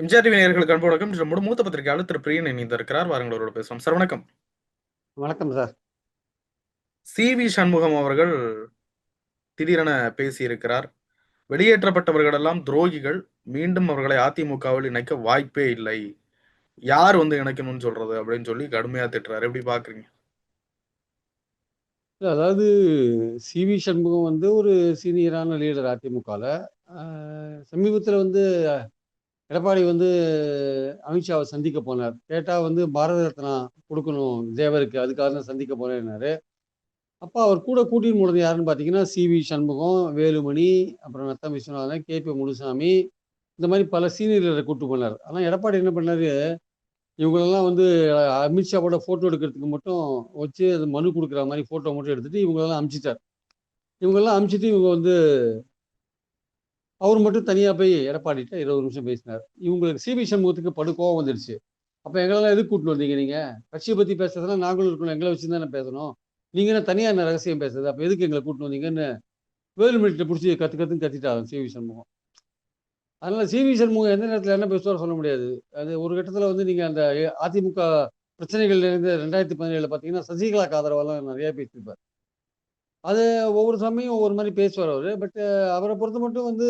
எம்ஜிஆர் நேயர்களுக்கு அன்பு வணக்கம். நம்முடைய மூத்த பத்திரிகையாளர் திரு பிரியன் இணைந்திருக்கிறார். வாருங்கள் அவரோட பேசலாம் சார் வணக்கம். வணக்கம் சார். சி வி சண்முகம் அவர்கள் திடீரென பேசியிருக்கிறார். வெளியேற்றப்பட்டவர்கள் எல்லாம் துரோகிகள். மீண்டும் அவர்களை அதிமுகவில் இணைக்க வாய்ப்பே இல்லை. யார் வந்து இணைக்கணும்னு சொல்றது அப்படின்னு சொல்லி கடுமையா திட்டுறாரு. எப்படி பாக்குறீங்க? அதாவது சி வி சண்முகம் வந்து ஒரு சீனியரான லீடர் அதிமுகவில் சமீபத்தில் வந்து எடப்பாடி வந்து அமித்ஷாவை சந்திக்க போனார். கேட்டால் வந்து பாரத ரத்னா கொடுக்கணும் தேவருக்கு அதுக்காக தான் சந்திக்க போறேன்னாரு. அப்போ அவர் கூட கூட்டின்னு போனது யாருன்னு பார்த்தீங்கன்னா சி வி சண்முகம் வேலுமணி அப்புறம் நத்தம் விஸ்வநாதன் கே பி முனுசாமி இந்த மாதிரி பல சீனியர்களை கூப்பிட்டு போனார். ஆனால் எடப்பாடி என்ன பண்ணார்? இவங்களெல்லாம் வந்து அமித்ஷாவோட ஃபோட்டோ எடுக்கிறதுக்கு மட்டும் வச்சு அது மனு கொடுக்குற மாதிரி ஃபோட்டோ மட்டும் எடுத்துகிட்டு இவங்களெல்லாம் அமிச்சிட்டார். இவங்கெல்லாம் அமுச்சிட்டு இவங்க வந்து அவர் மட்டும் தனியாக போய் எடப்பாடிட்ட இருபது நிமிஷம் பேசினார். இவங்களுக்கு சிபி சண்முகத்துக்கு படு கோவம் வந்துடுச்சு அப்போ எங்களெல்லாம் எதுக்கு கூட்டிட்டு வந்தீங்க நீங்கள் கட்சியை பற்றி பேசுறதுனா நாங்களும் இருக்கணும் எங்களை வச்சு தானே பேசணும். நீங்கள் என்ன தனியாக என்ன ரகசியம் பேசுறது? அப்போ எதுக்கு எங்களை கூட்டிட்டு வந்தீங்கன்னு வேலுமணிட்ட பிடிச்சி கற்று கற்றுன்னு கத்திட்டாங்க சிவி சண்முகம். அதனால் சிவி சண்முகம் எந்த நேரத்தில் என்ன பேசுவார் சொல்ல முடியாது. அது ஒரு கட்டத்தில் வந்து நீங்கள் அந்த அதிமுக பிரச்சனைகள்லேருந்து ரெண்டாயிரத்தி பதினேழில் பார்த்தீங்கன்னா சசிகலாக்கு ஆதரவெல்லாம் நிறையா பேசியிருப்பார். அது ஒவ்வொரு சமயம் ஒவ்வொரு மாதிரி பேசுவார் அவர். பட் அவரை பொறுத்த மட்டும் வந்து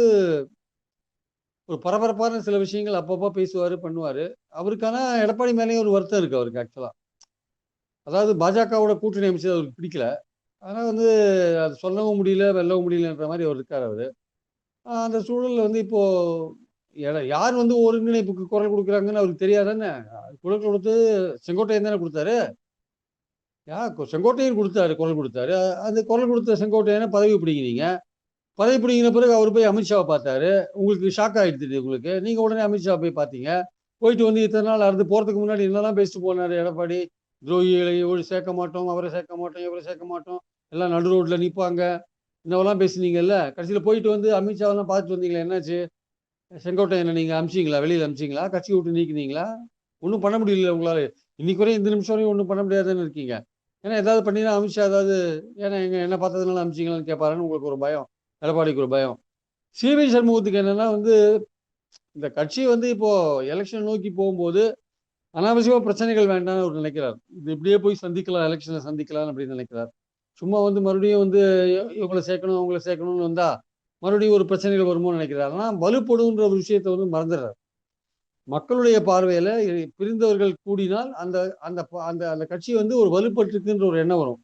ஒரு பரபரப்பான சில விஷயங்கள் அப்பப்போ பேசுவார் பண்ணுவார். அவருக்கான எடப்பாடி மேலேயும் ஒரு வருத்தம் இருக்குது அவருக்கு ஆக்சுவலாக அதாவது பாஜகவோட கூட்டணி அமைச்சர் அவருக்கு பிடிக்கல. ஆனால் வந்து அது சொல்லவும் முடியல வெல்லவும் முடியலன்ற மாதிரி அவர் இருக்கார் அவர். அந்த சூழலில் வந்து இப்போது யார் வந்து ஒருங்கிணைப்புக்கு குரல் கொடுக்குறாங்கன்னு அவருக்கு தெரியாதானே? குரல் கொடுத்து செங்கோட்டையன் தானே கொடுத்தாரு. யா செங்கோட்டையன் கொடுத்தாரு குரல் கொடுத்தாரு. அது அந்த குரல் கொடுத்த செங்கோட்டையனை பதவி பிடிங்கிறீங்க பதவி பிடிங்கின பிறகு அவர் போய் அமித்ஷாவை பார்த்தாரு. உங்களுக்கு ஷாக் ஆயிடுது உங்களுக்கு. நீங்கள் உடனே அமித்ஷா போய் பார்த்தீங்க. போயிட்டு வந்து இத்தனை நாள் அடுத்து போறதுக்கு முன்னாடி என்னெல்லாம் பேசிட்டு போனாரு எடப்பாடி? துரோகிகளை இவரு சேர்க்க மாட்டோம் அவரை சேர்க்க மாட்டோம் இவரை சேர்க்க மாட்டோம். எல்லாம் நடு ரோட்டில் நிற்பாங்க இன்னவெல்லாம் பேசுனீங்கல்ல? கடைசியில் போயிட்டு வந்து அமித்ஷாவெல்லாம் பார்த்துட்டு வந்தீங்களா? என்னாச்சு? செங்கோட்டையனை நீங்கள் அமிச்சிங்களா? வெளியில் அமிச்சிங்களா? கட்சி விட்டு நீக்கினீங்களா? ஒன்றும் பண்ண முடியல உங்களால். இன்னைக்கு வரையும் இந்த நிமிஷம் வரையும் ஒன்றும் பண்ண முடியாதுன்னு இருக்கீங்க. ஏன்னா ஏதாவது பண்ணினா அமித்ஷா ஏதாவது ஏன்னா எங்க என்ன பார்த்ததுனால அமிச்சிங்களான்னு கேட்பாருன்னு உங்களுக்கு ஒரு பயம் எடப்பாடிக்கு ஒரு பயம். சிவி சண்முகத்துக்கு என்னன்னா வந்து இந்த கட்சி வந்து இப்போ எலெக்ஷன் நோக்கி போகும்போது அனாவசியமாக பிரச்சனைகள் வேண்டாம்னு அவர் நினைக்கிறார். இது இப்படியே போய் சந்திக்கலாம் எலெக்ஷனை சந்திக்கலாம் அப்படின்னு நினைக்கிறார். சும்மா வந்து மறுபடியும் வந்து இவங்களை சேர்க்கணும் அவங்கள சேர்க்கணும்னு வந்தா மறுபடியும் ஒரு பிரச்சனைகள் வருமோன்னு நினைக்கிறார். ஆனால் வலுப்படுன்ற ஒரு விஷயத்தை வந்து மறந்துடுறார். மக்களுடைய பார்வையில பிரிந்தவர்கள் கூடினால் அந்த அந்த ப- அந்த அந்த கட்சி வந்து ஒரு வலுப்பட்டிருக்குன்ற ஒரு எண்ணம் வரும்.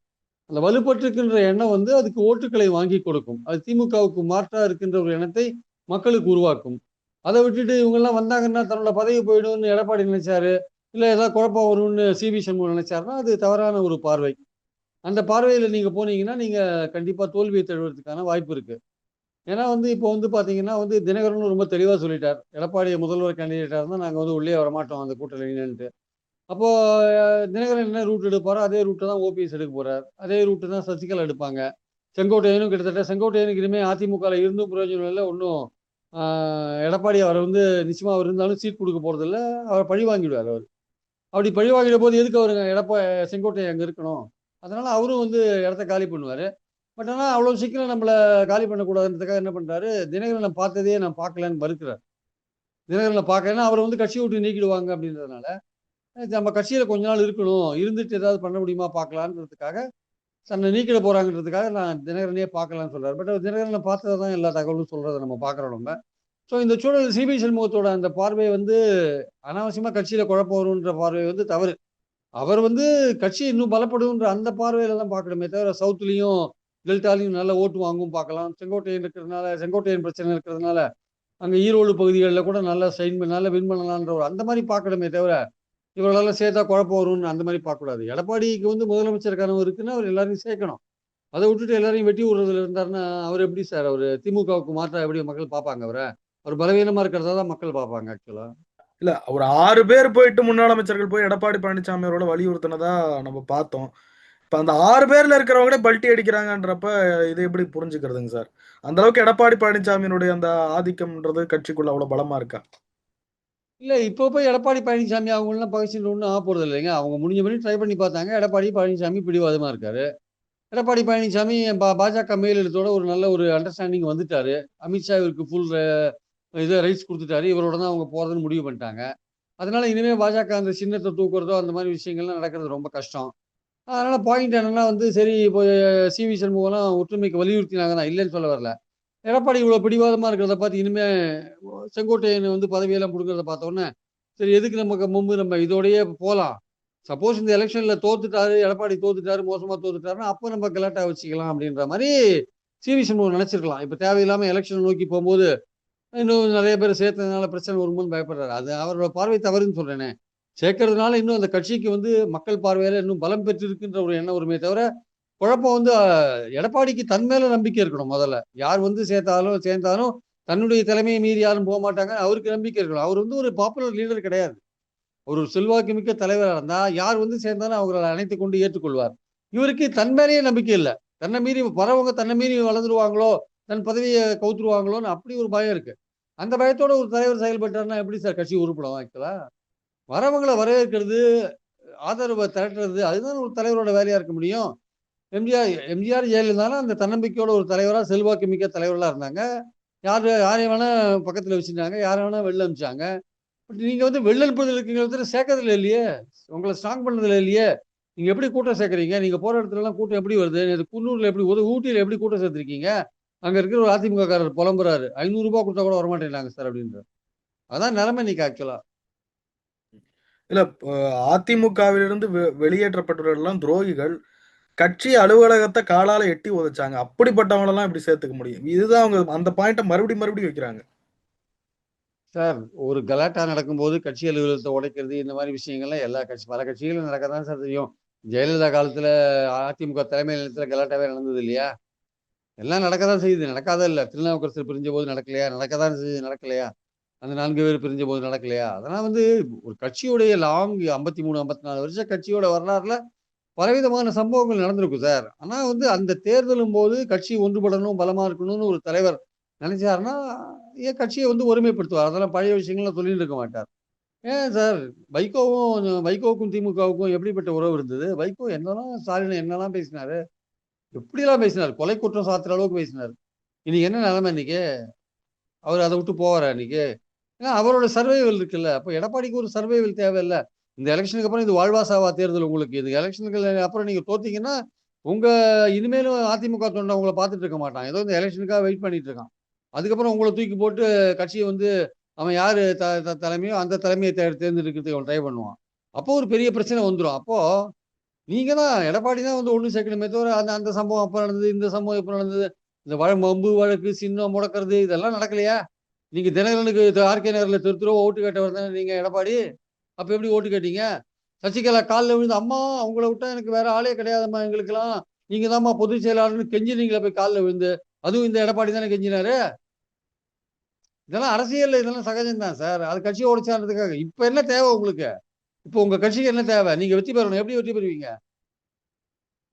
அந்த வலுப்பட்டிருக்கின்ற எண்ணம் வந்து அதுக்கு ஓட்டுகளை வாங்கி கொடுக்கும். அது திமுகவுக்கு மாற்றா இருக்கின்ற ஒரு எண்ணத்தை மக்களுக்கு உருவாக்கும். அதை விட்டுட்டு இவங்கெல்லாம் வந்தாங்கன்னா தன்னோட பதவி போயிடும்னு எடப்பாடி நினைச்சாரு இல்லை ஏதாவது குழப்பம் வரும்னு சிபி சண்முகம் நினைச்சாருன்னா அது தவறான ஒரு பார்வை. அந்த பார்வையில் நீங்கள் போனீங்கன்னா நீங்கள் கண்டிப்பாக தோல்வியை தழுவுறதுக்கான வாய்ப்பு இருக்குது ஏன்னா வந்து இப்போ வந்து பார்த்தீங்கன்னா வந்து தினகரன் ரொம்ப தெளிவாக சொல்லிட்டார். எடப்பாடியை முதல்வர் கேண்டிடேட்டாக இருந்தால் நாங்கள் வந்து உள்ளே வர மாட்டோம் அந்த கூட்டணின்ட்டு அப்போ அப்போது தினகரன் என்ன ரூட் எடுப்பாரோ அதே ரூட்டை தான் ஓபிஎஸ் எடுக்க போறார். அதே ரூட்டு தான் சசிகலா எடுப்பாங்க. செங்கோட்டையனும் கிட்டத்தட்ட செங்கோட்டையனுக்கு இனிமேல் அதிமுகவில் இருந்தும் பிரயோஜனம் இல்லை. ஒன்றும் எடப்பாடி அவரை வந்து நிச்சயமாக அவர் இருந்தாலும் சீட் கொடுக்க போகிறதில்ல அவரை பழி வாங்கிடுவார் அவர். அப்படி பழி வாங்கிட போது எதுக்கு அவருங்க எடப்பா செங்கோட்டையன் அங்கே இருக்கணும்? அதனால் அவரும் வந்து இடத்த காலி பண்ணுவார். பட் ஆனால் அவ்வளோ சீக்கிரம் நம்மளை காலி பண்ணக்கூடாதுன்றதுக்காக என்ன பண்ணுறாரு தினகரனை பார்த்ததே நான் பார்க்கலன்னு மறுக்கிறார். தினகரனை பார்க்கலன்னா அவரை வந்து கட்சியை விட்டு நீக்கிடுவாங்க அப்படின்றதுனால நம்ம கட்சியில் கொஞ்ச நாள் இருக்கணும். இருந்துட்டு ஏதாவது பண்ண முடியுமா பார்க்கலான்றதுக்காக தன்னை நீக்கிட போகிறாங்கன்றதுக்காக நான் தினகரனே பார்க்கலான்னு சொல்கிறார் பட் அவர் தினகரனை பார்த்தது தான் எல்லா தகவலும் சொல்கிறத நம்ம பார்க்குறோம் நம்ம. ஸோ இந்த சூழல் சிபி சண்முகத்தோட அந்த பார்வை வந்து அனாவசியமாக கட்சியில் குழப்பம் வரும்ன்ற பார்வை வந்து தவறு. அவர் வந்து கட்சி இன்னும் பலப்படுன்ற அந்த பார்வையில தான் பார்க்கணுமே தவிர சவுத்துலேயும் டெல்டாலையும் நல்ல ஓட்டு வாங்கும் பார்க்கலாம். செங்கோட்டையன் இருக்கிறதுனால செங்கோட்டையன் பிரச்சனை இருக்கிறதுனால அங்கே ஈரோடு பகுதிகளில் கூட நல்லா சைன் பண்ண நல்லா வின் பண்ணலான்ற ஒரு அந்த மாதிரி பார்க்கணுமே தவிர இவர்களெல்லாம் சேர்த்தா குழப்பம் வரும்னு அந்த மாதிரி பார்க்கக்கூடாது. எடப்பாடிக்கு வந்து முதலமைச்சர் கனவு இருக்குன்னா அவர் எல்லாரையும் சேர்க்கணும். அதை விட்டுட்டு எல்லாரையும் வெட்டி விடுறதுல இருந்தாருன்னா அவர் எப்படி சார்? அவர் திமுகவுக்கு மாற்றா எப்படி மக்கள் பார்ப்பாங்க அவரை? அவர் பலவீனமாக இருக்கிறதா தான் மக்கள் பார்ப்பாங்க ஆக்சுவலாக இல்ல ஒரு ஆறு பேர் போயிட்டு முன்னாள் அமைச்சர்கள் போய் எடப்பாடி பழனிசாமி அவரோட வலியுறுத்தினதா நம்ம பார்த்தோம். இப்ப அந்த ஆறு பேர்ல இருக்கிறவங்களே பல்ட்டி அடிக்கிறாங்கன்றப்ப இதை எப்படி புரிஞ்சுக்கிறதுங்க சார்? அந்த அளவுக்கு எடப்பாடி பழனிசாமியினுடைய அந்த ஆதிக்கம்ன்றது கட்சிக்குள்ள அவ்வளவு பலமா இருக்கா? இல்ல இப்போ போய் எடப்பாடி பழனிசாமி அவங்களாம் பகிர்ச்சிட்டு ஒன்றும் ஆக போறது இல்லைங்க. அவங்க முடிஞ்ச பண்ணி ட்ரை பண்ணி பார்த்தாங்க. எடப்பாடி பழனிசாமி பிடிவாதமா இருக்காரு. எடப்பாடி பழனிசாமி பா- பாஜக மேலிடத்தோட ஒரு நல்ல ஒரு அண்டர்ஸ்டாண்டிங் வந்துட்டாரு. அமித்ஷா இவருக்கு ஃபுல் இதை ரைட்ஸ் கொடுத்துட்டாரு. இவரோட தான் அவங்க போகிறதுன்னு முடிவு பண்ணிட்டாங்க. அதனால இனிமேல் பாஜக அந்த சின்னத்தை தூக்குறதோ அந்த மாதிரி விஷயங்கள்லாம் நடக்கிறது ரொம்ப கஷ்டம். அதனால் பாயிண்ட் என்னென்னா வந்து சரி இப்போ சிவி சண்முகம்லாம் ஒற்றுமைக்கு வலியுறுத்தினாங்க தான் இல்லைன்னு சொல்ல வரல. எடப்பாடி இவ்வளோ பிடிவாதமாக இருக்கிறத பார்த்து இனிமேல் செங்கோட்டையன் வந்து பதவியெல்லாம் கொடுக்குறத பார்த்தோன்னே சரி எதுக்கு நமக்கு முன்பு நம்ம இதோடையே போகலாம் சப்போஸ் இந்த எலெக்ஷனில் தோத்துட்டாரு எடப்பாடி தோத்துட்டாரு மோசமாக தோத்துட்டாருன்னா அப்போ நம்ம கலாட்டா வச்சுக்கலாம் அப்படின்ற மாதிரி சிவி சண்முகம் நினச்சிருக்கலாம். இப்போ தேவையில்லாமல் எலெக்ஷன் நோக்கி போகும்போது இன்னும் நிறைய பேர் சேர்த்ததுனால பிரச்சனை வரும்போது பயப்படுறாரு. அது அவரோட பார்வை தவறுன்னு சொல்கிறேனே சேர்க்கறதுனால இன்னும் அந்த கட்சிக்கு வந்து மக்கள் பார்வையில இன்னும் பலம் பெற்றிருக்குன்ற ஒரு எண்ணம் வருமே தவிர குழப்பம் வந்து எடப்பாடிக்கு தன் மேல நம்பிக்கை இருக்கணும் முதல்ல. யார் வந்து சேர்த்தாலும் சேர்ந்தாலும் தன்னுடைய தலைமையை மீறி யாரும் போக மாட்டாங்க. அவருக்கு நம்பிக்கை இருக்கணும். அவர் வந்து ஒரு பாப்புலர் லீடர் கிடையாது. ஒரு செல்வாக்கு மிக்க தலைவராக இருந்தா யார் வந்து சேர்ந்தாலும் அவங்களை அணைத்து கொண்டு ஏற்றுக்கொள்வார். இவருக்கு தன் மேலேயே நம்பிக்கை இல்லை. தன்னை மீறி வரவங்க தன்னை மீறி வளர்ந்துருவாங்களோ தன் பதவியை கவுத்துருவாங்களோன்னு அப்படி ஒரு பயம் இருக்கு. அந்த பயத்தோட ஒரு தலைவர் செயல்பட்டாருன்னா எப்படி சார் கட்சி உருப்படும் ஆக்சுவலா? வரவங்களை வரவேற்கிறது ஆதரவை திரட்டுறது அதுதான் ஒரு தலைவரோட வேலையா இருக்க முடியும். எம்ஜிஆர் எம்ஜிஆர் ஜெயலலிதாலும் அந்த தன்னம்பிக்கையோட ஒரு தலைவராக செல்வாக்கு மிக்க தலைவர்களாக இருந்தாங்க. யார் யாரையும் வேணா பக்கத்தில் வச்சுருந்தாங்க யாரை வேணா வெளில அனுப்பிச்சாங்க. பட் நீங்கள் வந்து வெளில அனுப்புறதுல இருக்கீங்க சேர்க்கறதுல இல்லையே. உங்களை ஸ்ட்ராங் பண்ணதுல இல்லையே. நீங்கள் எப்படி கூட்டம் சேர்க்குறீங்க? நீங்கள் போகிற இடத்துலலாம் கூட்டம் எப்படி வருது? இது குன்னூரில் எப்படி உதவு ஊட்டியில் எப்படி கூட்டம் சேர்த்துருக்கீங்க? அங்கே இருக்கிற ஒரு அதிமுக காரர் புலம்புறாரு ஐநூறுரூபா கொடுத்தா கூட வரமாட்டேங்கிறாங்க சார் அப்படின்றார். அதான் நிலைமை இன்னைக்கு ஆக்சுவலாக இல்ல அதிமுகவிலிருந்து வெ- வெளியேற்றப்பட்டவர்கள் எல்லாம் துரோகிகள். கட்சி அலுவலகத்தை காலால எட்டி உதைச்சாங்க. அப்படிப்பட்டவங்களெல்லாம் இப்படி சேர்த்துக்க முடியும். இதுதான் அவங்க அந்த பாயிண்ட மறுபடியும் மறுபடியும் வைக்கிறாங்க. சார் ஒரு கலாட்டா நடக்கும்போது கட்சி அலுவலகத்தை உடைக்கிறது இந்த மாதிரி விஷயங்கள்லாம் எல்லா கட்சி பல கட்சிகளும் நடக்க தான் சார் தெரியும். ஜெயலலிதா காலத்துல அதிமுக தலைமை நிலையத்துல கலாட்டாவே நடந்தது இல்லையா? எல்லாம் நடக்க தான் செய்யுது. நடக்காத இல்லை. திருநாவுக்கரசர் பிரிஞ்ச போது நடக்கலையா? நடக்க தான் செய்யுது. நடக்கலையா? அந்த நான்கு பேர் பிரிஞ்ச போது நடக்கலையா? அதெல்லாம் வந்து ஒரு கட்சியுடைய லாங் ஐம்பத்தி மூணு ஐம்பத்தி நாலு வருஷம் கட்சியோட வரலாறுல பலவிதமான சம்பவங்கள் நடந்திருக்கும் சார். ஆனால் வந்து அந்த தேர்தலும் போது கட்சி ஒன்றுபடணும் பலமாக இருக்கணும்னு ஒரு தலைவர் நினைச்சாருன்னா ஏன் கட்சியை வந்து ஒருமைப்படுத்துவார். அதெல்லாம் பழைய விஷயங்கள்லாம் சொல்லிட்டு இருக்க மாட்டார். ஏன் சார்? வைகோவும் வைகோவுக்கும் திமுகவுக்கும் எப்படிப்பட்ட உறவு இருந்தது? வைகோ என்னெல்லாம் ஸ்டாலின் என்னெல்லாம் பேசினாரு? எப்படிலாம் பேசினார்? கொலை குற்றம் சாத்துற அளவுக்கு பேசினார். இன்னைக்கு என்ன நிலைமை இன்னைக்கு? அவர் அதை விட்டு போவாரா இன்னைக்கு? ஏன்னா அவரோட சர்வைவல் இருக்குல்ல. அப்போ எடப்பாடிக்கு ஒரு சர்வைவல் தேவையில்லை. இந்த எலெக்ஷனுக்கு அப்புறம் இது வாழ்வாசாவா தேர்தல் உங்களுக்கு. இது எலெக்ஷனுக்கு அப்புறம் நீங்கள் தோத்தீங்கன்னா உங்கள் இனிமேலும் அதிமுக தொண்டை உங்களை பார்த்துட்டு இருக்க மாட்டான். ஏதோ இந்த எலெக்ஷனுக்காக வெயிட் பண்ணிட்டு இருக்கான். அதுக்கப்புறம் உங்களை தூக்கி போட்டு கட்சியை வந்து அவன் யார் த த- தலைமையோ அந்த தலைமையை தே தேர்ந்தெடுக்கிறதுக்கு அவன் ட்ரை பண்ணுவான். அப்போ ஒரு பெரிய பிரச்சனை வந்துடும் அப்போது நீங்கள் தான் எடப்பாடி தான் வந்து ஒன்று சேர்க்கணுமே தவிர அந்த அந்த சம்பவம் அப்போ நடந்தது இந்த சம்பவம் எப்போ நடந்தது இந்த வழ மம்பு வழக்கு சின்னம் முடக்கிறது இதெல்லாம் நடக்கலையா? நீங்க தினகரனுக்கு ஆர்கே நகரில் தெரு ஓட்டு கேட்டவர் தானே நீங்க எடப்பாடி? அப்ப எப்படி ஓட்டு கேட்டீங்க? சசிகலா காலில் விழுந்து அம்மா அவங்கள விட்டா எனக்கு வேற ஆளே கிடையாதும்மா எங்களுக்கெல்லாம். நீங்க தான்மா பொதுச் செயலாளர்னு கெஞ்சினீங்களா போய் காலில் விழுந்து அதுவும் இந்த எடப்பாடி தானே கெஞ்சினாரு? இதெல்லாம் அரசியல் இதெல்லாம் சகஜம்தான் சார். அது கட்சியை உடைச்சான்றதுக்காக. இப்ப என்ன தேவை உங்களுக்கு? இப்போ உங்க கட்சிக்கு என்ன தேவை? நீங்க வெற்றி பெறணும். எப்படி வெற்றி பெறுவீங்க?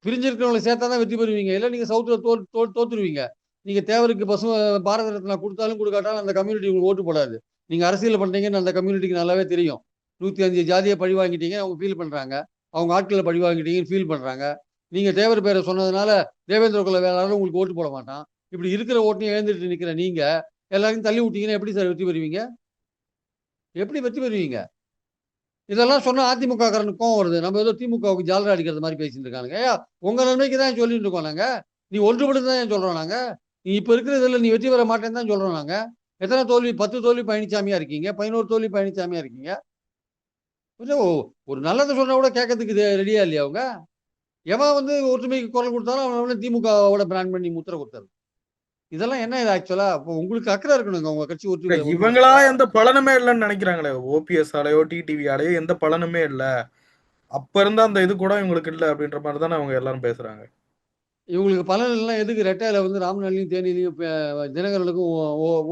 பிரிஞ்சிருக்கிறவங்களை சேர்த்தா தான் வெற்றி பெறுவீங்க. இல்லை நீங்க சவுத்துல தோ தோ தோத்துருவீங்க. நீங்க தேவருக்கு பசு பாரத ரத்னா கொடுத்தாலும் கொடுக்காட்டாலும் அந்த கம்யூனிட்டி உங்களுக்கு ஓட்டு போடாது. நீங்க அரசியல் பண்றீங்கன்னு அந்த கம்யூனிட்டிக்கு நல்லாவே தெரியும். நூத்தி அஞ்சு ஜாதியை பழி வாங்கிட்டீங்க அவங்க ஃபீல் பண்றாங்க. அவங்க ஆட்களை பழி வாங்கிட்டீங்கன்னு ஃபீல் பண்றாங்க. நீங்க தேவர் பேரை சொன்னதுனால தேவேந்திர குல வேளாளர் உங்களுக்கு ஓட்டு போட மாட்டான். இப்படி இருக்கிற ஓட்டையும் எழுந்துட்டு நிக்கிற நீங்க எல்லாரையும் தள்ளி விட்டீங்கன்னா எப்படி சார் வெற்றி பெறுவீங்க? எப்படி வெற்றி பெறுவீங்க? இதெல்லாம் சொன்னா அதிமுக காரனுக்கு கோவம் வருது. நம்ம ஏதோ திமுகவுக்கு ஜாலரா அடிக்கிறது மாதிரி பேசிட்டு இருக்கானுங்க. ஏயா உங்க நன்மைக்கு தான் சொல்லிட்டு இருக்கோம் நாங்க. நீ ஒன்றுபடுத்து தான் ஏன் சொல்றோம் நாங்க? நீ இப்ப இருக்கிறதுல நீ வெற்றி பெற மாட்டேன்னு தான் சொல்றோம் நாங்க. எத்தனை தோல்வி? பத்து தோல்வி பழனிசாமியா இருக்கீங்க. பதினோரு தோல்வி பழனிசாமியா இருக்கீங்க. கொஞ்சம் ஒரு நல்லதை சொன்னா கூட கேட்கறதுக்கு ரெடியா இல்லையா அவங்க? எவன் வந்து ஒற்றுமைக்கு குரல் கொடுத்தாலும் அவன் வந்து திமுகவோட பிராண்ட் பண்ணி முத்திரை கொடுத்தாரு இதெல்லாம் என்ன இது ஆக்சுவலா அப்போ உங்களுக்கு அக்கறை இருக்கணுங்க. உங்க கட்சி ஒற்றுமை இவங்களா எந்த பலனுமே இல்லைன்னு நினைக்கிறாங்களே. ஓபிஎஸ் ஆலையோ டிடிவி ஆலையோ எந்த பலனுமே இல்ல. அப்ப இருந்த அந்த இது கூட இவங்களுக்கு இல்ல அப்படின்ற மாதிரி தானே அவங்க எல்லாரும் பேசுறாங்க. இவங்களுக்கு பலன் எல்லாம் எதுக்கு ரெட்டையில வந்து ராமநாளிலையும் தேனிலையும் தினகரனுக்கும்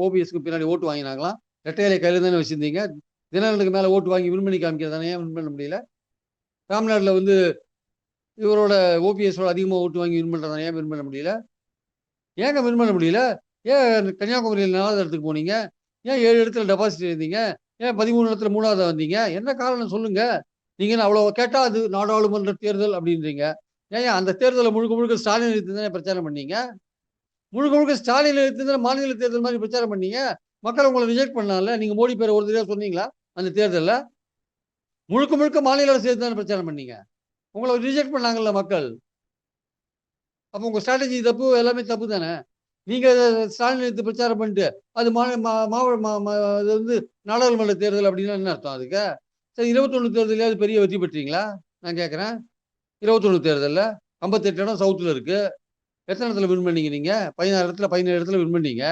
ஓபிஎஸ்க்கு பின்னாடி ஓட்டு வாங்கினாங்களாம். ரெட்டையிலை கையில் தானே வச்சுருந்தீங்க. தினகரனுக்கு மேலே ஓட்டு வாங்கி வின் பண்ணி காமிக்கிறதானே ஏன் வின் பண்ண முடியல? ராம்நாட்டில் வந்து இவரோட ஓபிஎஸோட அதிகமாக ஓட்டு வாங்கி வின் பண்ணுறதானே ஏன் வின் பண்ண முடியல? ஏங்க வின் பண்ண முடியல? ஏன் கன்னியாகுமரியில் நாலாவது இடத்துக்கு போனீங்க? ஏன் ஏழு இடத்துல டெபாசிட் இருந்தீங்க ஏன் பதிமூணு இடத்துல மூணாவது வந்தீங்க? என்ன காரணம் சொல்லுங்க. நீங்கள் என்ன அவ்வளோ கேட்டால் அது நாடாளுமன்ற தேர்தல் அப்படின்றீங்க. ஏன் அந்த தேர்தலை முழுக்க முழுக்க ஸ்டாலின் எடுத்து தானே பிரச்சாரம் பண்ணீங்க? முழுக்க முழுக்க ஸ்டாலின் எடுத்து தானே மாநில தேர்தல் மாதிரி பிரச்சாரம் பண்ணீங்க? மக்கள் உங்களை ரிஜெக்ட் பண்ணால நீங்க மோடி பேரை ஒரு தடவை சொன்னீங்களா அந்த தேர்தலில்? முழுக்க முழுக்க மாநில அரசு தானே பிரச்சாரம் பண்ணீங்க? உங்களை ரிஜெக்ட் பண்ணாங்கல்ல மக்கள். அப்போ உங்க ஸ்ட்ராட்டஜி தப்பு எல்லாமே தப்பு தானே? நீங்க ஸ்டாலின் எடுத்து பிரச்சாரம் பண்ணிட்டு அது மா மா- மாவட்ட மா- மா- வந்து நாடாளுமன்ற தேர்தல் அப்படின்னா என்ன அர்த்தம் அதுக்கு? சரி இருபத்தொன்னு தேர்தலையாவது பெரிய வெற்றி பெற்றீங்களா? நான் கேட்குறேன். இருபத்தொன்னு தேர்தலில் ஐம்பத்தெட்டு இடம் சவுத்தில் இருக்குது எத்தனை இடத்துல வின் பண்ணீங்க நீங்கள் பதினாறு இடத்துல பதினேழு இடத்துல வின் பண்ணீங்க.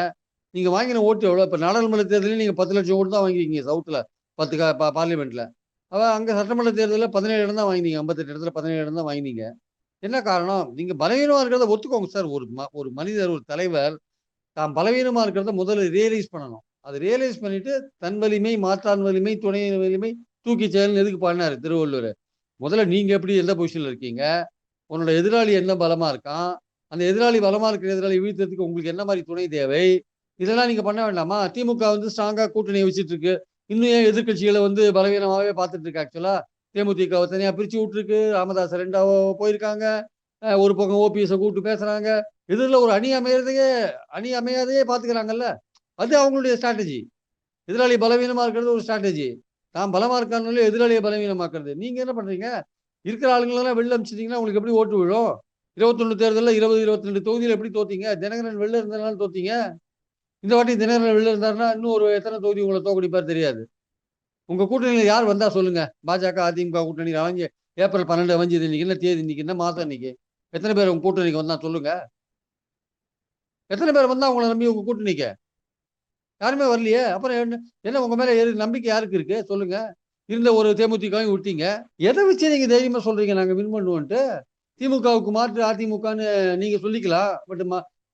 நீங்கள் வாங்கின ஓட்டு எவ்வளோ இப்போ நாடாளுமன்ற தேர்தலையும் நீங்கள் பத்து லட்சம் ஓட்டு தான் வாங்கிருக்கீங்க சவுத்தில் பத்து கா பா பார்லிமெண்ட்டில் அவள் அங்கே சட்டமன்ற தேர்தலில் பதினேழு இடம் தான் வாங்கினீங்க ஐம்பத்தெட்டு இடத்துல பதினேழு இடம் தான் வாங்கினீங்க. என்ன காரணம்? நீங்கள் பலவீனமாக இருக்கிறத ஒத்துக்கோங்க சார். ஒரு ம- ஒரு மனிதர் ஒரு தலைவர் தான் பலவீனமாக இருக்கிறத முதல்ல ரியலைஸ் பண்ணணும். அதை ரியலைஸ் பண்ணிட்டு தன் வலிமை மாற்றான் வலிமை துணை வலிமை தூக்கி செயல்னு எதுக்கு பாடினாரு திருவள்ளுவர்? முதல்ல நீங்க எப்படி எந்த பொசிஷன்ல இருக்கீங்க? உன்னோட எதிராளி என்ன பலமா இருக்கான்? அந்த எதிராளி பலமா இருக்கிற எதிராளி வீழ்த்துறதுக்கு உங்களுக்கு என்ன மாதிரி துணை தேவை? இதெல்லாம் நீங்க பண்ண வேண்டாமா? திமுக வந்து ஸ்ட்ராங்கா கூட்டணியை வச்சுட்டு இருக்கு. இன்னும் ஏன் எதிர்க்கட்சிகளை வந்து பலவீனமாகவே பார்த்துட்டு இருக்கு ஆக்சுவலா தேமுதிகவை தனியா பிரிச்சு விட்டுருக்கு. ராமதாஸ் ரெண்டாவோ போயிருக்காங்க. ஒரு பக்கம் ஓபிஎஸ் கூப்பிட்டு பேசுறாங்க. எதிரில் ஒரு அணி அமையறதையே அணி அமையாதையே பாத்துக்கிறாங்கல்ல அது அவங்களுடைய ஸ்ட்ராட்டஜி எதிராளி பலவீனமா இருக்கிறது ஒரு ஸ்ட்ராட்டஜி நான் பலமா இருக்கான்னு எதிராளியை பலவீனமாக்குறது. நீங்க என்ன பண்றீங்க? இருக்கிற ஆளுங்களெல்லாம் வெளில அமைச்சிட்டீங்கன்னா உங்களுக்கு எப்படி ஓட்டு விழும்? இருபத்தொன்னு தேர்தலில் இருபது இருபத்தி ரெண்டு தொகுதியில் எப்படி தோத்தீங்க? தினகரன் வெளில இருந்தனால தோத்தீங்க? இந்த வாட்டி தினகரன் வெளில இருந்தாருன்னா இன்னும் ஒரு எத்தனை தொகுதி உங்களை தோக்கடிப்பார் தெரியாது. உங்க கூட்டணியில் யார் வந்தா சொல்லுங்க? பாஜக அதிமுக கூட்டணி அவங்க ஏப்ரல் பன்னெண்டு அமைஞ்சது இன்னைக்கு என்ன தேதி இன்னைக்கு என்ன மாதம் இன்னைக்கு? எத்தனை பேர் உங்க கூட்டணிக்கு வந்தா சொல்லுங்க. எத்தனை பேர் வந்தா உங்களை நம்பி உங்க கூட்டணிக்கு? யாருமே வரலையே? அப்புறம் என்ன? என்ன உங்க மேல நம்பிக்கை யாருக்கு இருக்கு? சொல்லுங்க. இருந்த ஒரு தேமுதிகவும் விட்டீங்க. எதை வச்சு நீங்க தைரியமா சொல்றீங்க நாங்க வின் பண்ணுவோன்ட்டு? திமுகவுக்கு மாற்று அதிமுகன்னு நீங்க சொல்லிக்கலாம். பட்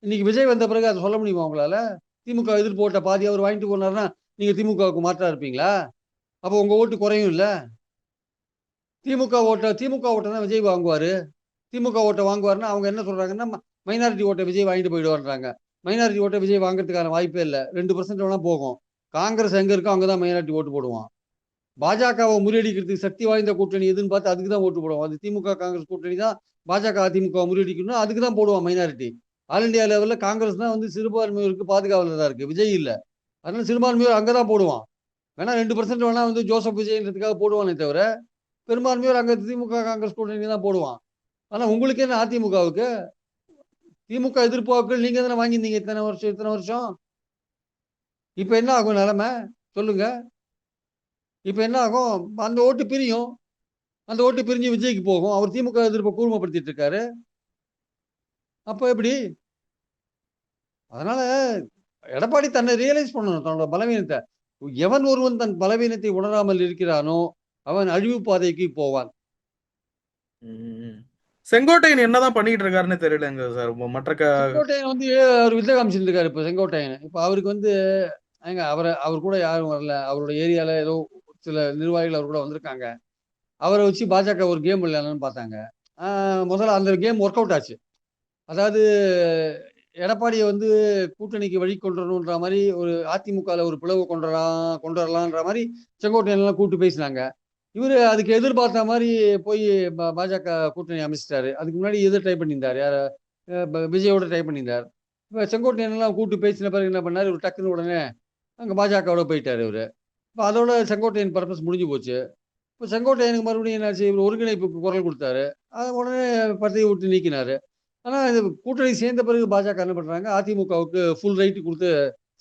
இன்னைக்கு விஜய் வந்த பிறகு அதை சொல்ல முடியுமா உங்களால? திமுக எதிர்ப்பு ஓட்ட பாதி அவர் வாங்கிட்டு போனாருன்னா நீங்க திமுகவுக்கு மாற்றா இருப்பீங்களா? அப்போ உங்க ஓட்டு குறையும் இல்ல? திமுக ஓட்ட திமுக ஓட்டை தான் விஜய் வாங்குவாரு. திமுக ஓட்டை வாங்குவாருன்னா அவங்க என்ன சொல்றாங்கன்னா மைனாரிட்டி ஓட்டை விஜய் வாங்கிட்டு போயிடுவான்றாங்க மைனாரிட்டி ஓட்டை விஜய் வாங்குறதுக்கான வாய்ப்பே இல்லை. ரெண்டு பர்சன்ட் வேணால் போகும். காங்கிரஸ் எங்கே இருக்கோ அங்கே தான் மைனாரிட்டி ஓட்டு போடுவான். பாஜகவை முறியடிக்கிறதுக்கு சக்தி வாய்ந்த கூட்டணி எதுன்னு பார்த்து அதுக்கு தான் ஓட்டு போடுவோம் அது திமுக காங்கிரஸ் கூட்டணி தான் பாஜக அதிமுக முறியடிக்கணும் அதுக்கு தான் போடுவான் மைனாரிட்டி ஆல் இந்தியா லெவலில் காங்கிரஸ் தான் வந்து சிறுபான்மையோருக்கு பாதுகாவில் தான் இருக்குது விஜய் இல்லை. அதனால சிறுபான்மையோர் அங்கே தான் போடுவான். வேணா ரெண்டு பர்சன்ட் வேணா வந்து ஜோசப் விஜய்ன்றதுக்காக போடுவானே தவிர பெரும்பான்மையோர் அங்கே திமுக காங்கிரஸ் கூட்டணி தான் போடுவான். ஆனால் உங்களுக்கு என்ன அதிமுகவுக்கு? திமுக எதிர்ப்பாக்கள் நீங்க தானே வாங்கியிருந்தீங்க இத்தனை வருஷம் இத்தனை வருஷம்? இப்போ என்ன ஆகும் நிலைமை? சொல்லுங்க. இப்போ என்ன ஆகும்? அந்த ஓட்டு பிரியும். அந்த ஓட்டு பிரிஞ்சு விஜய்க்கு போகும். அவர் திமுக எதிர்ப்பை கூர்மைப்படுத்திட்டு இருக்காரு. அப்போ எப்படி? அதனால எடப்பாடி தன்னை ரியலைஸ் பண்ணணும் தன்னோட பலவீனத்தை. எவன் ஒருவன் தன் பலவீனத்தை உணராமல் இருக்கிறானோ அவன் அழிவு பாதைக்கு போவான். செங்கோட்டையன் என்னதான் பண்ணிட்டு இருக்காருன்னு தெரியலங்க சார். மற்ற செங்கோட்டையன் வந்து அவர் வித்தை காமிச்சிட்டு இப்ப இப்போ செங்கோட்டையன். இப்போ அவருக்கு வந்து ஏங்க அவரை அவர் கூட யாரும் வரல. அவரோட ஏரியால ஏதோ சில நிர்வாகிகள் அவர் கூட வந்திருக்காங்க. அவரை வச்சு பாஜக ஒரு கேம் விளையாடலாம்னு பார்த்தாங்க. முதல்ல அந்த கேம் ஒர்க் அவுட் ஆச்சு. அதாவது எடப்பாடியை வந்து கூட்டணிக்கு வழி கொண்டு வரணுன்ற மாதிரி ஒரு அதிமுகவில் ஒரு பிளவு கொண்டு கொண்டு வரலான்ற மாதிரி செங்கோட்டையன்லாம் கூப்பிட்டு பேசினாங்க. இவர் அதுக்கு எதிர்பார்த்த மாதிரி போய் பாஜக கூட்டணி அமைச்சிட்டாரு. அதுக்கு முன்னாடி எதிர் ட்ரை பண்ணியிருந்தார்? யார் விஜயோட ட்ரை பண்ணியிருந்தார். இப்போ செங்கோட்டையன்லாம் கூப்பிட்டு பேசின பிறகு என்ன பண்ணார்? இவர் டக்குன்னு உடனே அங்கே பாஜகவோட போயிட்டார் இவர். இப்போ அதோட செங்கோட்டையன் பர்பஸ் முடிஞ்சு போச்சு. இப்போ செங்கோட்டையனுக்கு மறுபடியும் என்னாச்சு இவர் ஒருங்கிணைப்புக்கு குரல் கொடுத்தாரு. அதை உடனே பதவி விட்டு நீக்கினார். ஆனால் இது கூட்டணி சேர்ந்த பிறகு பாஜக என்ன பண்ணுறாங்க அதிமுகவுக்கு ஃபுல் ரைட்டு கொடுத்து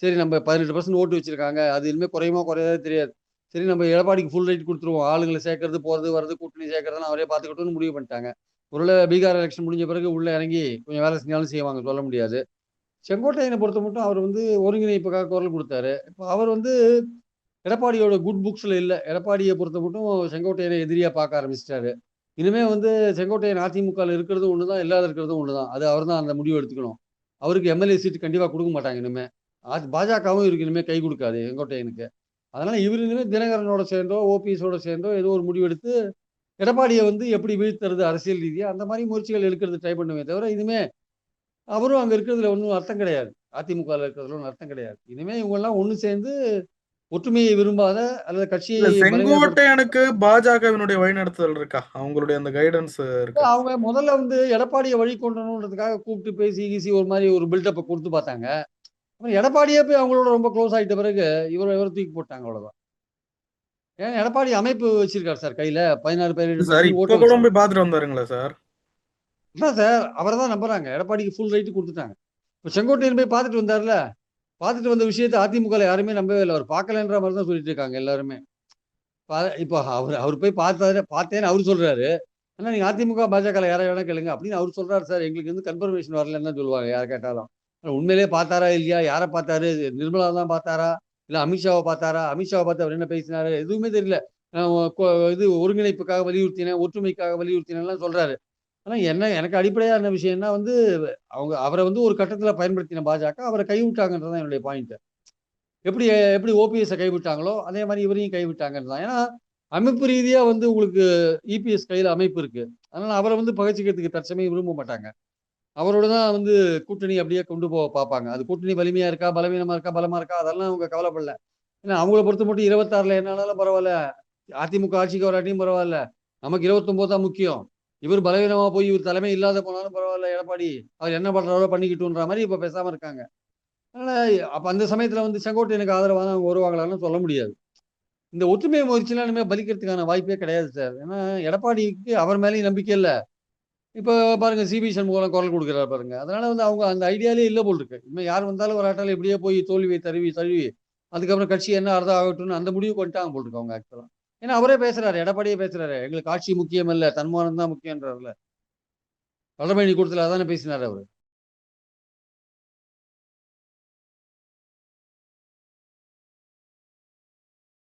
சரி நம்ம பதினெட்டு பர்சன்ட் ஓட்டு வச்சுருக்காங்க. அது இனிமேல் குறையுமா குறையாதே தெரியாது. சரி நம்ம எடப்பாடிக்கு ஃபுல் ரைட் கொடுத்துருவோம். ஆளுங்களை சேர்க்கறது போகிறது வரது கூட்டணி சேர்க்கறதுலாம் அவரே பார்த்துக்கிட்டோன்னு முடிவு பண்ணிட்டாங்க. ஒருவேளை பீகார் எலெக்ஷன் முடிஞ்ச பிறகு உள்ளே இறங்கி கொஞ்சம் வேலை செஞ்சாலும் செய்வாங்க சொல்ல முடியாது. செங்கோட்டையனை பொறுத்த மட்டும் அவர் வந்து ஒருங்கிணைப்புக்காக குரல் கொடுத்தாரு. இப்போ அவர் வந்து எடப்பாடியோட குட் புக்ஸில் இல்லை. எடப்பாடியை பொறுத்த மட்டும் செங்கோட்டையனை எதிரியாக பார்க்க ஆரம்பிச்சிட்டாரு. இனிமே வந்து செங்கோட்டையன் அதிமுகவில் இருக்கிறது ஒன்று தான் இல்லாத இருக்கிறதும் ஒன்று தான் அது அவர் தான் அந்த முடிவு எடுத்துக்கணும். அவருக்கு எம்எல்ஏ சீட்டு கண்டிப்பாக கொடுக்க மாட்டாங்க இனிமே. பாஜகவும் இருக்கு இனிமேல் கை கொடுக்காது செங்கோட்டையனுக்கு. அதனால இவர் தினகரனோட சேர்ந்தோ ஓபிஎஸோட சேர்ந்தோ ஏதோ ஒரு முடிவு எடுத்து எடப்பாடியை வந்து எப்படி வீழ்த்துறது அரசியல் ரீதியாக அந்த மாதிரி முயற்சிகள் எடுக்கிறது ட்ரை பண்ணுமே தவிர இனிமே அவரும் அங்கே இருக்கிறதுல ஒன்றும் அர்த்தம் கிடையாது. அதிமுகவில் இருக்கிறதுல ஒன்றும் அர்த்தம் கிடையாது. இனிமே இவங்கெல்லாம் ஒன்று சேர்ந்து ஒற்றுமையை விரும்பாத அல்லது கட்சியை செங்கோட்டையனுக்கு பாஜகவினுடைய வழிநடத்துதல் இருக்கா? அவங்களுடைய அந்த கைடன்ஸ் இருக்கா. அவங்க முதல்ல வந்து எடப்பாடியை வழி கொண்டணுன்றதுக்காக கூப்பிட்டு பேசி கீசி ஒரு மாதிரி ஒரு பில்டப்பை கொடுத்து பார்த்தாங்க. அப்புறம் எடப்பாடியே போய் அவங்களோட ரொம்ப க்ளோஸ் ஆயிட்ட பிறகு இவர் இவர் தூக்கி போட்டாங்க அவ்வளவுதான். ஏன் எடப்பாடி அமைப்பு வச்சிருக்காரு சார் கையில? பதினாறு பேர் பாத்துட்டு வந்தாருங்களா சார்? அதான் சார்? அவரை தான் நம்புறாங்க. எடப்பாடிக்கு ஃபுல் ரைட்டு கொடுத்துட்டாங்க. இப்போ செங்கோட்டையன் போய் பார்த்துட்டு வந்தார்ல? பார்த்துட்டு வந்த விஷயத்தை அதிமுக யாருமே நம்பவே இல்லை. அவர் பார்க்கலன்ற மாதிரி தான் சொல்லிட்டு இருக்காங்க எல்லாருமே. இப்போ அவர் அவர் போய் பார்த்தாரு பார்த்தேன்னு அவர் சொல்றாரு. ஆனா நீங்க அதிமுக பாஜக யாரை வேணா கேளுங்க அப்படின்னு அவர் சொல்றாரு சார். எங்களுக்கு வந்து கன்ஃபர்மேஷன் வரலன்னு சொல்லுவாங்க யார் கேட்டாலும். உண்மையிலே பார்த்தாரா இல்லையா? யாரை பார்த்தாரு? நிர்மலா தான் பார்த்தாரா? இல்லை அமித்ஷாவை பார்த்தாரா? அமித்ஷாவை பார்த்து அவர் என்ன பேசினாரு? எதுவுமே தெரியல. இது ஒருங்கிணைப்புக்காக வலியுறுத்தினேன் ஒற்றுமைக்காக வலியுறுத்தினேன்லாம் சொல்றாரு. ஆனா என்ன எனக்கு அடிப்படையான விஷயம்னா வந்து அவங்க அவரை வந்து ஒரு கட்டத்துல பயன்படுத்தின பாஜக அவரை கைவிட்டாங்கன்றது தான் என்னுடைய பாயிண்ட் எப்படி எப்படி ஓபிஎஸ்ஸை கைவிட்டாங்களோ அதே மாதிரி இவரையும் கைவிட்டாங்கன்னு தான் ஏன்னா அமைப்பு ரீதியா வந்து உங்களுக்கு இபிஎஸ் கையில் அமைப்பு இருக்கு. அதனால அவரை வந்து பகச்சிக்கிறதுக்கு தற்சமயம் விரும்ப மாட்டாங்க. அவரோட தான் வந்து கூட்டணி அப்படியே கொண்டு போக பார்ப்பாங்க. அது கூட்டணி வலிமையா இருக்கா பலவீனமா இருக்கா பலமா இருக்கா? அதெல்லாம் அவங்க கவலைப்படல. ஏன்னா அவங்கள பொறுத்த மட்டும் இருபத்தாறுல என்னாலும் பரவாயில்ல. அதிமுக ஆட்சிக்கு வராட்டியும் பரவாயில்ல. நமக்கு இருபத்தொன்பது தான் முக்கியம். இவர் பலவீனமா போய் இவர் தலைமை இல்லாத போனாலும் பரவாயில்ல எடப்பாடி. அவர் என்ன பண்றாரோ பண்ணிக்கிட்டுன்ற மாதிரி இப்ப பேசாம இருக்காங்க. அதனால அப்ப அந்த சமயத்துல வந்து செங்கோட்டையனுக்கு ஆதரவாக அவங்க வருவாங்களான்னு சொல்ல முடியாது. இந்த ஒற்றுமை முயற்சிலாம் இனிமேல் பலிக்கிறதுக்கான வாய்ப்பே கிடையாது சார். ஏன்னா எடப்பாடிக்கு அவர் மேலேயும் நம்பிக்கை இல்லை. இப்போ பாருங்க சிபி சண்முகம் குரல் கொடுக்குறாரு பாருங்க. அதனால வந்து அவங்க அந்த ஐடியாலே இல்லை போல் இருக்கு. இனிமேல் யார் வந்தாலும் ஒரு ஆட்டால இப்படியே போய் தோல்வியை தருவி தழுவி அதுக்கப்புறம் கட்சி என்ன அர்த்தம் ஆகட்டும்னு அந்த முடிவு கொண்டுட்டாங்க போல் இருக்கு அவங்க ஆக்சுவலா ஏன்னா அவரே பேசுறாரு எடப்பாடியே பேசுறாரு. எங்களுக்கு ஆட்சி முக்கியம் இல்ல தன்மானம் தான் முக்கியன்றாருல வடமணி கூட்டத்தில் அதானே பேசினார் அவரு.